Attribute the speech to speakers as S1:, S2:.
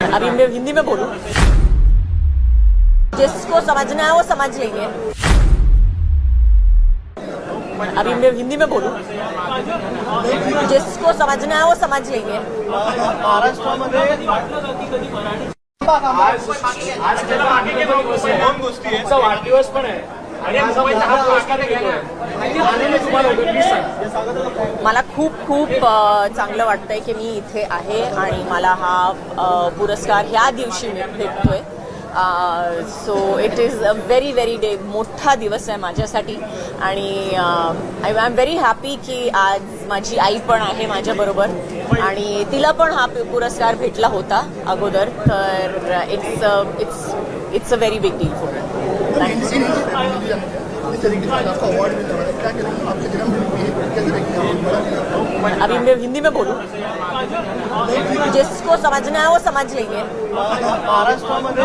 S1: अभी मैं हिंदी में बोलूँ? जिसको समझना है वो समझ लेंगे। अभी मैं हिंदी में बोलूँ? जिसको समझना है वो समझ लेंगे।
S2: महाराष्ट्रामध्ये
S3: आज तुमचा वाढदिवस पण आहे
S1: मला खूप खूप चांगलं वाटतंय की मी इथे आहे आणि मला हा पुरस्कार ह्या दिवशी मी भेटतोय. So it is a very very day मोठा दिवस आहे माझ्यासाठी. आणि आय एम व्हेरी हॅपी की आज माझी आई पण आहे माझ्याबरोबर आणि तिला पण हा पुरस्कार भेटला होता अगोदर. तर it's it's it's a very big deal for अभी मैं हिंदी में बोलूँ? जिसको समझना है वो समझ लेंगे।
S2: महाराष्ट्रामध्ये